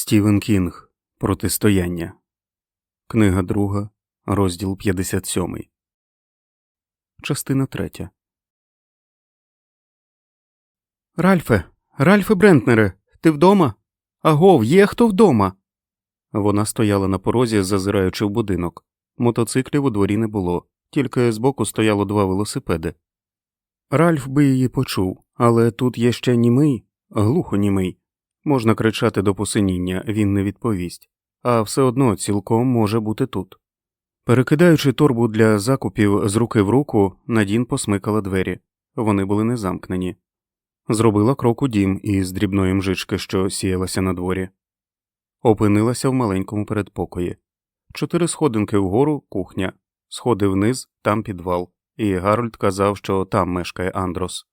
Стівен Кінг Протистояння. Книга друга, розділ 57. Частина третя. Ральфе, Ральфе Брентнере, ти вдома? Агов, є хто вдома? Вона стояла на порозі, зазираючи в будинок. Мотоциклів у дворі не було, тільки збоку стояло два велосипеди. Ральф би її почув, але тут є ще німий, глухонімий. Можна кричати до посиніння, він не відповість, а все одно цілком може бути тут. Перекидаючи торбу для закупів з руки в руку, Надін посмикала двері. Вони були не замкнені. Зробила крок у дім із дрібної мжички, що сіялася на дворі. Опинилася в маленькому передпокої. Чотири сходинки вгору кухня, сходи вниз, там підвал, і Гарольд казав, що там мешкає Андрос.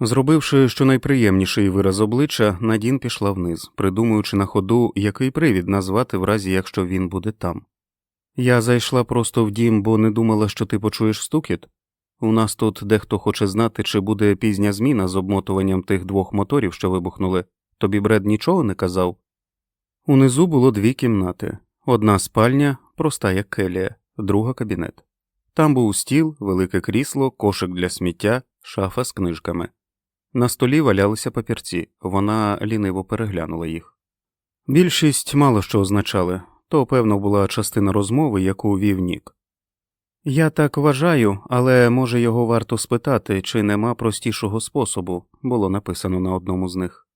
Зробивши щонайприємніший вираз обличчя, Надін пішла вниз, придумуючи на ходу, який привід назвати в разі, якщо він буде там. Я зайшла просто в дім, бо не думала, що ти почуєш стукіт. У нас тут дехто хоче знати, чи буде пізня зміна з обмотуванням тих двох моторів, що вибухнули. Тобі Бред нічого не казав? Унизу було дві кімнати одна спальня, проста як келія, друга кабінет. Там був стіл, велике крісло, кошик для сміття, шафа з книжками. На столі валялися папірці, вона ліниво переглянула їх. Більшість мало що означали, то, певно, була частина розмови, яку вів Нік. Я так вважаю, але може його варто спитати, чи нема простішого способу, було написано на одному з них.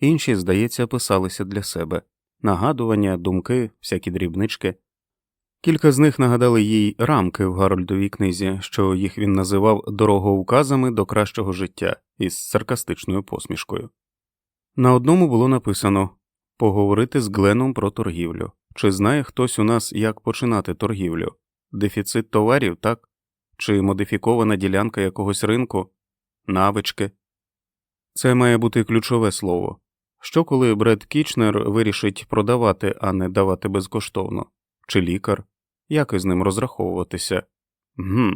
Інші, здається, писалися для себе нагадування, думки, всякі дрібнички. Кілька з них нагадали їй рамки в Гарольдовій книзі, що їх він називав дорогоуказами до кращого життя із саркастичною посмішкою. На одному було написано поговорити з Гленом про торгівлю. Чи знає хтось у нас, як починати торгівлю? Дефіцит товарів, так? Чи модифікована ділянка якогось ринку, навички? Це має бути ключове слово. Що коли Бред Кічнер вирішить продавати, а не давати безкоштовно? Чи лікар? Як із ним розраховуватися? Гм.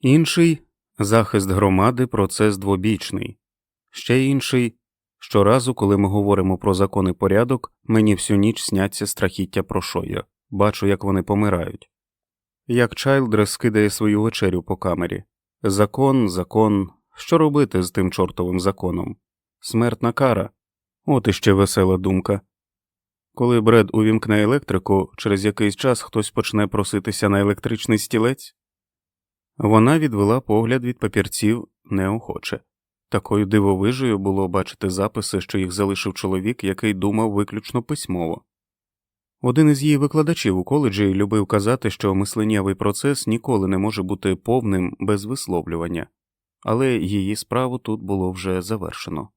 Інший захист громади процес двобічний. Ще інший щоразу, коли ми говоримо про закон і порядок, мені всю ніч сняться страхіття про шоя. Бачу, як вони помирають. Як Чайлдрес кидає свою вечерю по камері. Закон, закон. Що робити з тим чортовим законом? Смертна кара. От іще весела думка. Коли Бред увімкне електрику, через якийсь час хтось почне проситися на електричний стілець. Вона відвела погляд від папірців неохоче. Такою дивовижею було бачити записи, що їх залишив чоловік, який думав виключно письмово. Один із її викладачів у коледжі любив казати, що мисленнєвий процес ніколи не може бути повним без висловлювання, але її справу тут було вже завершено.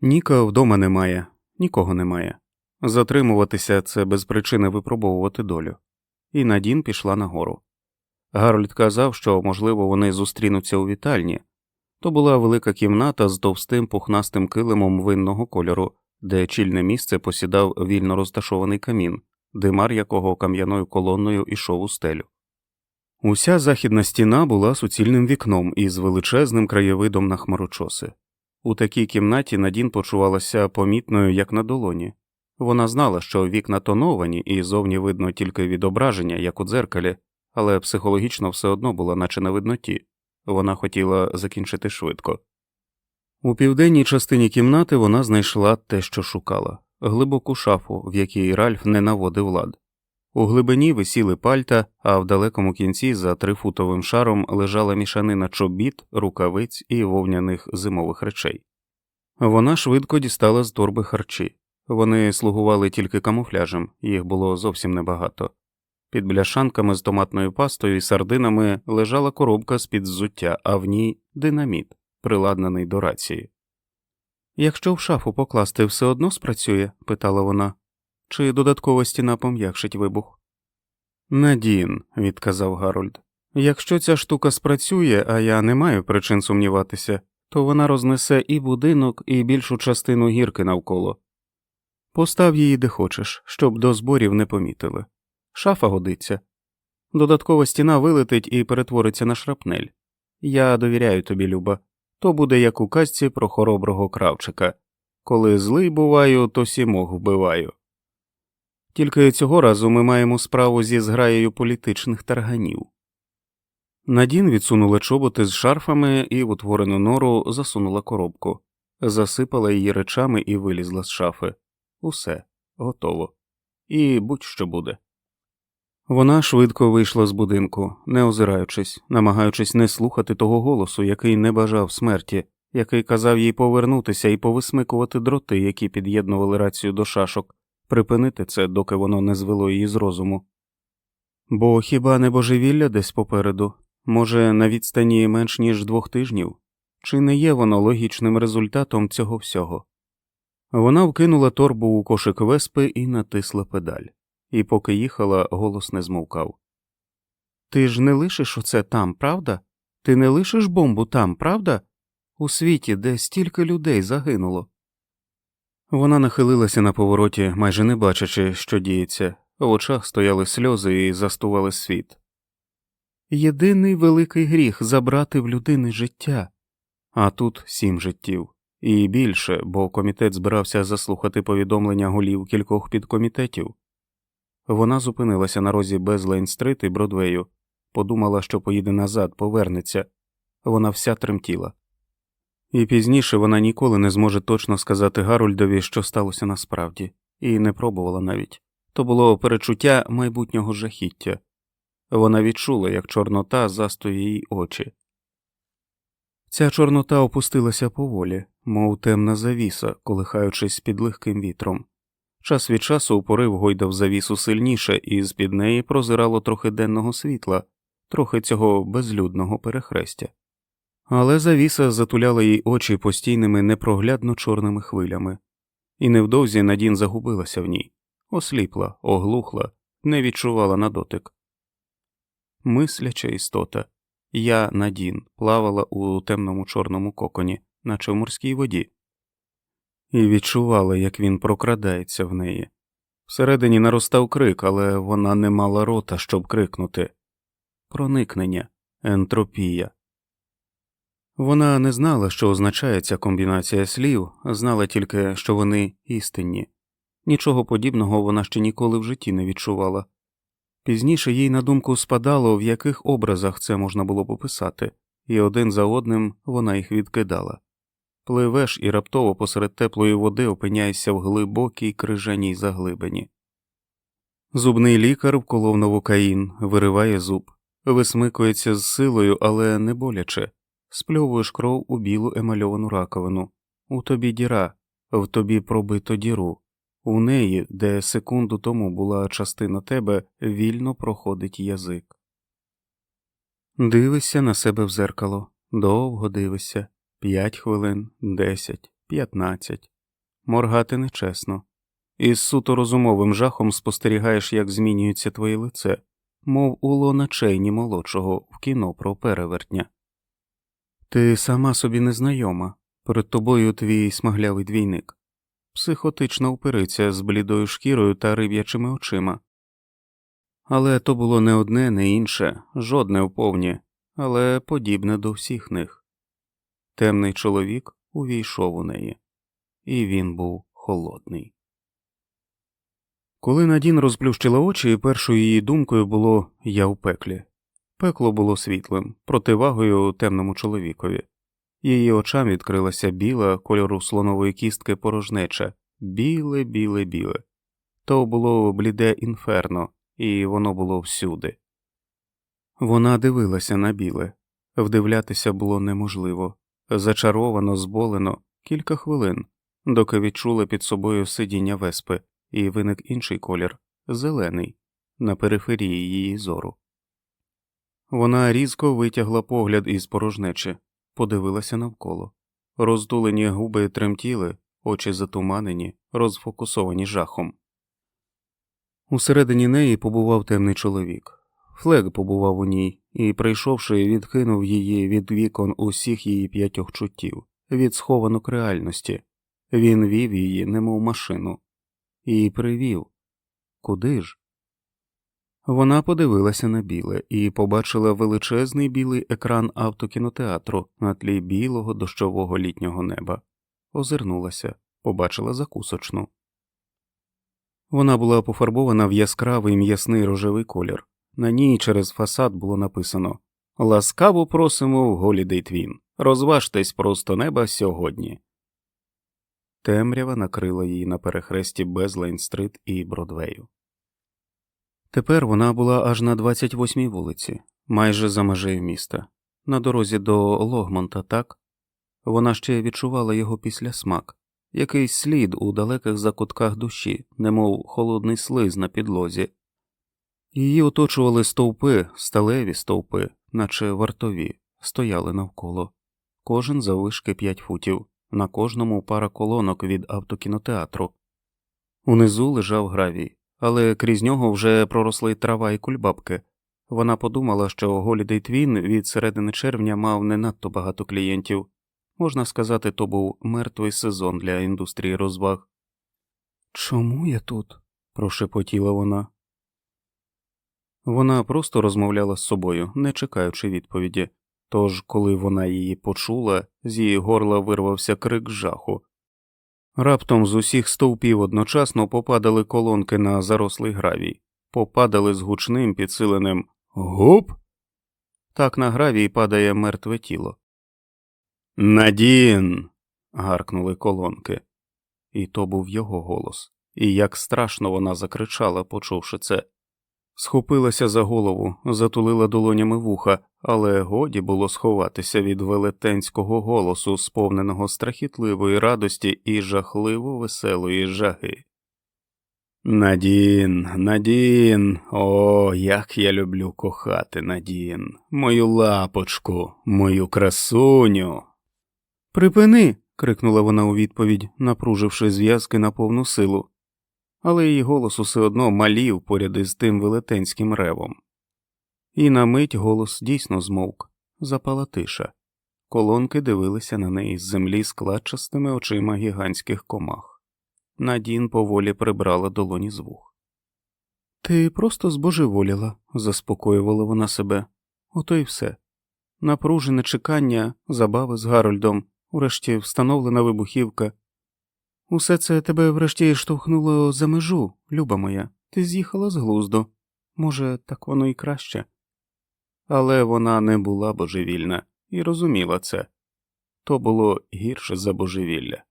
Ніка вдома немає, нікого немає. Затримуватися це без причини випробовувати долю. І Надін пішла нагору. Гарольд казав, що, можливо, вони зустрінуться у вітальні. То була велика кімната з товстим пухнастим килимом винного кольору, де чільне місце посідав вільно розташований камін, димар якого кам'яною колонною ішов у стелю. Уся західна стіна була суцільним вікном із величезним краєвидом на хмарочоси. У такій кімнаті Надін почувалася помітною, як на долоні. Вона знала, що вікна тоновані і зовні видно тільки відображення, як у дзеркалі, але психологічно все одно була наче на видноті. Вона хотіла закінчити швидко. У південній частині кімнати вона знайшла те, що шукала глибоку шафу, в якій Ральф не наводив лад. У глибині висіли пальта, а в далекому кінці за трифутовим шаром лежала мішанина чобіт, рукавиць і вовняних зимових речей. Вона швидко дістала з торби харчі. Вони слугували тільки камуфляжем, їх було зовсім небагато. Під бляшанками з томатною пастою і сардинами лежала коробка з під взуття, а в ній динаміт, приладнаний до рації. Якщо в шафу покласти все одно спрацює? питала вона, чи додаткова стіна пом'якшить вибух? Надін, відказав Гарольд. Якщо ця штука спрацює, а я не маю причин сумніватися, то вона рознесе і будинок, і більшу частину гірки навколо. Постав її де хочеш, щоб до зборів не помітили. Шафа годиться. Додаткова стіна вилетить і перетвориться на шрапнель. Я довіряю тобі, Люба. То буде як у казці про хороброго кравчика. Коли злий буваю, то сімох вбиваю. Тільки цього разу ми маємо справу зі зграєю політичних тарганів. Надін відсунула чоботи з шарфами і в утворену нору засунула коробку, засипала її речами і вилізла з шафи. Усе готово. І будь-що буде. Вона швидко вийшла з будинку, не озираючись, намагаючись не слухати того голосу, який не бажав смерті, який казав їй повернутися і повисмикувати дроти, які під'єднували рацію до шашок, припинити це, доки воно не звело її з розуму. Бо хіба не божевілля десь попереду, може, на відстані менш ніж двох тижнів, чи не є воно логічним результатом цього всього? Вона вкинула торбу у кошик веспи і натисла педаль, і поки їхала, голос не змовкав. Ти ж не лишиш оце там, правда? Ти не лишиш бомбу там, правда? У світі, де стільки людей загинуло. Вона нахилилася на повороті, майже не бачачи, що діється, в очах стояли сльози і застували світ. Єдиний великий гріх забрати в людини життя, а тут сім життів, і більше, бо комітет збирався заслухати повідомлення голів кількох підкомітетів. Вона зупинилася на розі Безлейн-стрит і Бродвею, подумала, що поїде назад, повернеться. Вона вся тремтіла. І пізніше вона ніколи не зможе точно сказати Гарольдові, що сталося насправді, і не пробувала навіть то було перечуття майбутнього жахіття. Вона відчула, як Чорнота застує їй очі. Ця Чорнота опустилася поволі, мов темна завіса, колихаючись під легким вітром. Час від часу порив гойдав завісу сильніше, і з під неї прозирало трохи денного світла, трохи цього безлюдного перехрестя. Але завіса затуляла їй очі постійними непроглядно чорними хвилями, і невдовзі Надін загубилася в ній, осліпла, оглухла, не відчувала на дотик. Мисляча істота, я Надін, плавала у темному чорному коконі, наче в морській воді, і відчувала, як він прокрадається в неї. Всередині наростав крик, але вона не мала рота, щоб крикнути проникнення, ентропія. Вона не знала, що означає ця комбінація слів, знала тільки, що вони істинні. Нічого подібного вона ще ніколи в житті не відчувала. Пізніше їй на думку спадало, в яких образах це можна було б описати, і один за одним вона їх відкидала. Пливеш і раптово посеред теплої води опиняєшся в глибокій крижаній заглибині. Зубний лікар вколов новокаїн, вириває зуб, висмикується з силою, але не боляче, спльовуєш кров у білу емальовану раковину. У тобі діра, в тобі пробито діру. У неї, де секунду тому була частина тебе, вільно проходить язик. Дивишся на себе в зеркало, довго дивишся п'ять хвилин, десять, п'ятнадцять. Моргати нечесно. Із суто розумовим жахом спостерігаєш, як змінюється твоє лице, мов у Лона Чейні молодшого в кіно про перевертня. Ти сама собі незнайома, перед тобою твій смаглявий двійник психотично впириться з блідою шкірою та риб'ячими очима. Але то було не одне, не інше, жодне вповні, але подібне до всіх них. Темний чоловік увійшов у неї, і він був холодний. Коли Надін розплющила очі, першою її думкою було я в пеклі. Пекло було світлим, противагою темному чоловікові. Її очам відкрилася біла кольору слонової кістки порожнеча, біле, біле, біле. То було бліде інферно, і воно було всюди. Вона дивилася на біле, вдивлятися було неможливо, зачаровано, зболено кілька хвилин, доки відчула під собою сидіння веспи, і виник інший колір зелений, на периферії її зору. Вона різко витягла погляд із порожнечі подивилася навколо. Роздулені губи тремтіли, очі затуманені, розфокусовані жахом. Усередині неї побував темний чоловік. Флег побував у ній і, прийшовши, відкинув її від вікон усіх її п'ятьох чуттів, від схованок реальності. Він вів її, немов машину, і привів. Куди ж? Вона подивилася на біле і побачила величезний білий екран автокінотеатру на тлі білого дощового літнього неба, озирнулася, побачила закусочну. Вона була пофарбована в яскравий м'ясний рожевий колір. На ній через фасад було написано Ласкаво просимо в Голідей Твін. Розважтесь просто неба сьогодні. Темрява накрила її на перехресті Безлейн-стрит і Бродвею. Тепер вона була аж на 28-й вулиці, майже за межею міста, на дорозі до Логмонта, так? Вона ще відчувала його післясмак, якийсь слід у далеких закутках душі, немов холодний слиз на підлозі. Її оточували стовпи, сталеві стовпи, наче вартові, стояли навколо, кожен заввишки п'ять футів, на кожному пара колонок від автокінотеатру. Унизу лежав гравій, але крізь нього вже проросли трава і кульбабки. Вона подумала, що Голідей Твін від середини червня мав не надто багато клієнтів. Можна сказати, то був мертвий сезон для індустрії розваг. Чому я тут? прошепотіла вона. Вона просто розмовляла з собою, не чекаючи відповіді. Тож, коли вона її почула, з її горла вирвався крик жаху. Раптом з усіх стовпів одночасно попадали колонки на зарослий гравій, попадали з гучним підсиленим гуп. Так на гравій падає мертве тіло. Надін. гаркнули колонки. І то був його голос. І як страшно вона закричала, почувши це. Схопилася за голову, затулила долонями вуха, але годі було сховатися від велетенського голосу, сповненого страхітливої радості і жахливо веселої жаги. Надін, Надін, о, як я люблю кохати Надін, мою лапочку, мою красуню. Припини. крикнула вона у відповідь, напруживши зв'язки на повну силу але її голос усе одно малів поряд із тим велетенським ревом. І на мить голос дійсно змовк, запала тиша. Колонки дивилися на неї з землі складчастими очима гігантських комах. Надін поволі прибрала долоні з вух. Ти просто збожеволіла, заспокоювала вона себе. Ото й все. Напружене чекання, забави з Гарольдом, урешті встановлена вибухівка, Усе це тебе врешті штовхнуло за межу, люба моя, ти з'їхала з глузду. Може, так воно і краще. Але вона не була божевільна і розуміла це то було гірше за божевілля.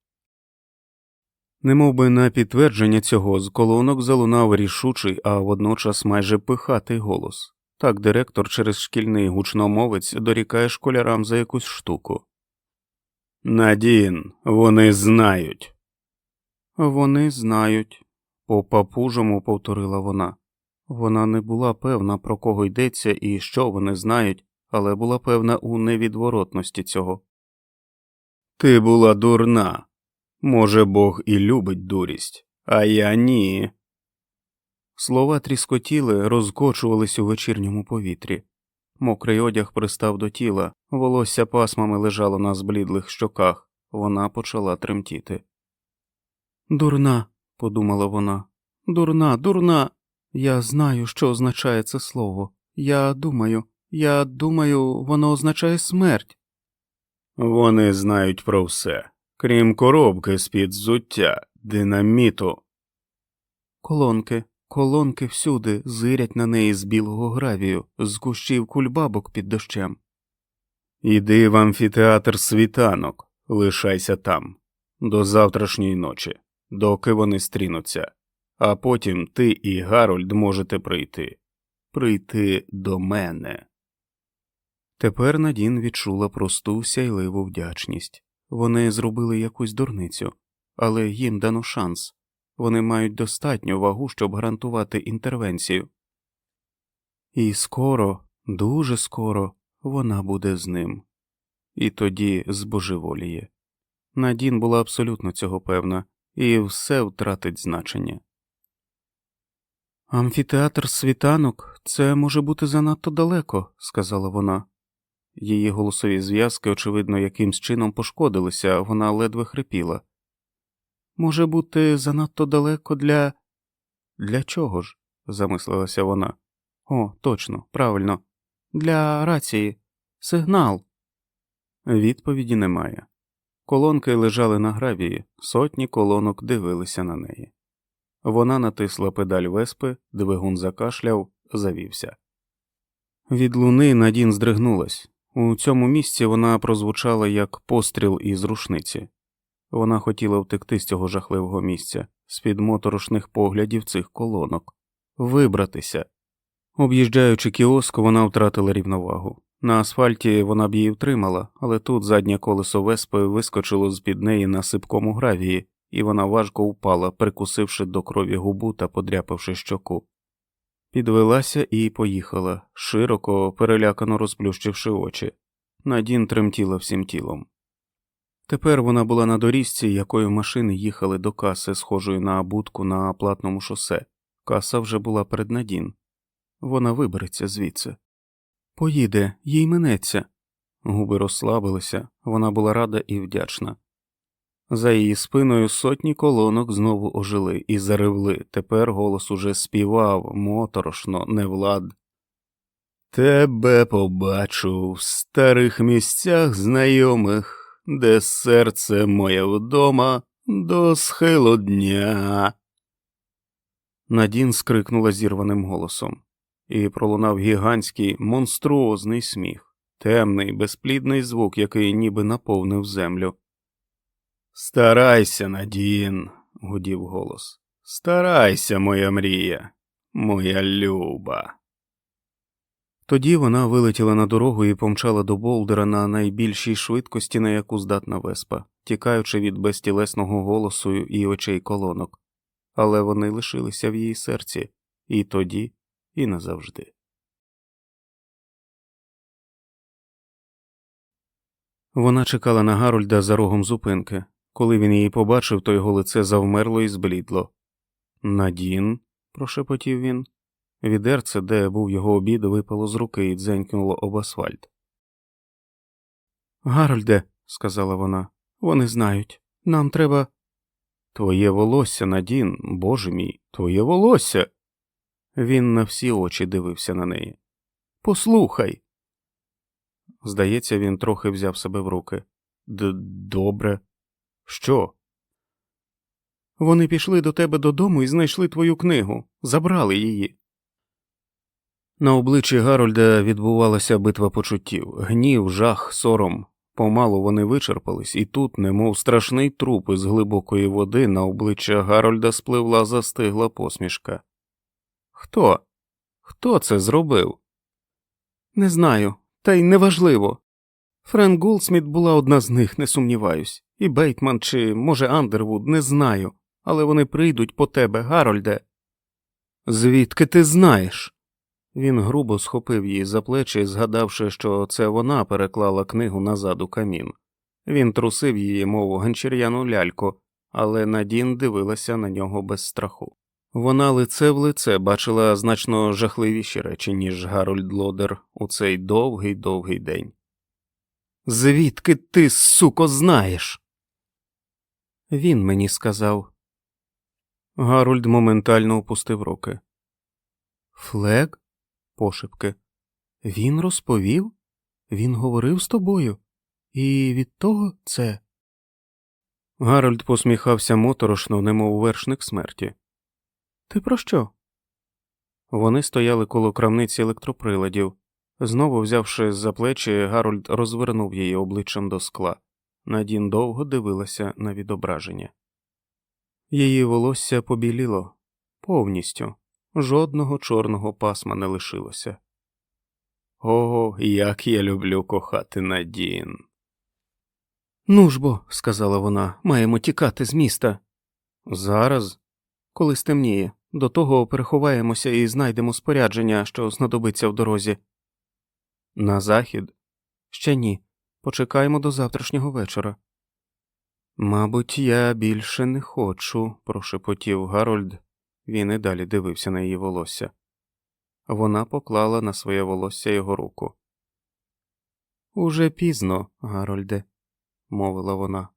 Немовби на підтвердження цього з колонок залунав рішучий, а водночас майже пихатий голос так директор через шкільний гучномовець дорікає школярам за якусь штуку. Надін, вони знають. Вони знають, по папужому повторила вона. Вона не була певна, про кого йдеться і що вони знають, але була певна у невідворотності цього. Ти була дурна. Може, Бог і любить дурість, а я ні. Слова тріскотіли, розкочувались у вечірньому повітрі. Мокрий одяг пристав до тіла, волосся пасмами лежало на зблідлих щоках, вона почала тремтіти. Дурна, подумала вона, дурна, дурна. Я знаю, що означає це слово. Я думаю, я думаю, воно означає смерть. Вони знають про все, крім коробки з під зуття, динаміту. Колонки, колонки всюди зирять на неї з білого гравію, з кущів кульбабок під дощем. Іди в амфітеатр світанок, лишайся там, до завтрашньої ночі доки вони стрінуться, а потім ти і Гарольд можете прийти, прийти до мене. Тепер Надін відчула просту сяйливу вдячність. Вони зробили якусь дурницю, але їм дано шанс вони мають достатню вагу, щоб гарантувати інтервенцію. І скоро, дуже скоро вона буде з ним, і тоді збожеволіє. Надін була абсолютно цього певна, і все втратить значення. Амфітеатр світанок це може бути занадто далеко, сказала вона. Її голосові зв'язки, очевидно, якимсь чином пошкодилися, вона ледве хрипіла. Може бути, занадто далеко для. Для чого ж? замислилася вона. О, точно, правильно, для рації, сигнал. Відповіді немає. Колонки лежали на гравії, сотні колонок дивилися на неї. Вона натисла педаль веспи, двигун закашляв, завівся. Від луни Надін здригнулась. У цьому місці вона прозвучала як постріл із рушниці. Вона хотіла втекти з цього жахливого місця, з під моторошних поглядів цих колонок, вибратися. Об'їжджаючи кіоск, вона втратила рівновагу. На асфальті вона б її втримала, але тут заднє колесо веспи вискочило з під неї на сипкому гравії, і вона важко впала, прикусивши до крові губу та подряпавши щоку. Підвелася і поїхала, широко, перелякано розплющивши очі. Надін тремтіла всім тілом. Тепер вона була на доріжці, якою машини їхали до каси, схожої на будку на платному шосе. Каса вже була перед Надін. Вона вибереться звідси. Поїде, їй минеться. Губи розслабилися, вона була рада і вдячна. За її спиною сотні колонок знову ожили і заревли. Тепер голос уже співав моторошно, невлад. Тебе побачу в старих місцях знайомих, де серце моє вдома до схилу дня. Надін скрикнула зірваним голосом, і пролунав гігантський монструозний сміх, темний, безплідний звук, який ніби наповнив землю. Старайся, Надін, гудів голос. Старайся, моя мрія, моя люба. Тоді вона вилетіла на дорогу і помчала до Болдера на найбільшій швидкості, на яку здатна веспа, тікаючи від безтілесного голосу і очей колонок, але вони лишилися в її серці і тоді, і назавжди. Вона чекала на Гарольда за рогом зупинки. Коли він її побачив, то його лице завмерло і зблідло. Надін, прошепотів він. Відерце, де був його обід, випало з руки і дзенькнуло об асфальт. Гарольде, сказала вона, вони знають. Нам треба. Твоє волосся, Надін, боже мій, твоє волосся. Він на всі очі дивився на неї. Послухай. Здається, він трохи взяв себе в руки. Д Добре. Що? Вони пішли до тебе додому і знайшли твою книгу, забрали її. На обличчі Гарольда відбувалася битва почуттів гнів, жах, сором. Помалу вони вичерпались, і тут, немов страшний труп із глибокої води, на обличчя Гарольда спливла застигла посмішка. Хто? Хто це зробив? Не знаю, та й неважливо. Френк Голдсміт була одна з них, не сумніваюсь, і Бейтман чи, може, Андервуд, не знаю, але вони прийдуть по тебе, Гарольде. Звідки ти знаєш? Він грубо схопив її за плечі, згадавши, що це вона переклала книгу назад у камін. Він трусив її, мов ганчір'яну ляльку, але Надін дивилася на нього без страху. Вона лице в лице бачила значно жахливіші речі, ніж Гарольд Лодер у цей довгий довгий день. Звідки ти, суко, знаєш? Він мені сказав. Гарольд моментально опустив руки. Флег? пошепки. Він розповів? Він говорив з тобою? І від того це. Гарольд посміхався моторошно, немов вершник смерті. Ти про що? Вони стояли коло крамниці електроприладів. Знову взявши за плечі, Гарольд розвернув її обличчям до скла. Надін довго дивилася на відображення. Її волосся побіліло повністю, жодного чорного пасма не лишилося. О, як я люблю кохати Надін. Ну ж бо, сказала вона, маємо тікати з міста. Зараз, коли стемніє, до того переховаємося і знайдемо спорядження, що знадобиться в дорозі. На захід? Ще ні. Почекаємо до завтрашнього вечора. Мабуть, я більше не хочу, прошепотів Гарольд. Він і далі дивився на її волосся. Вона поклала на своє волосся його руку. Уже пізно, Гарольде, мовила вона.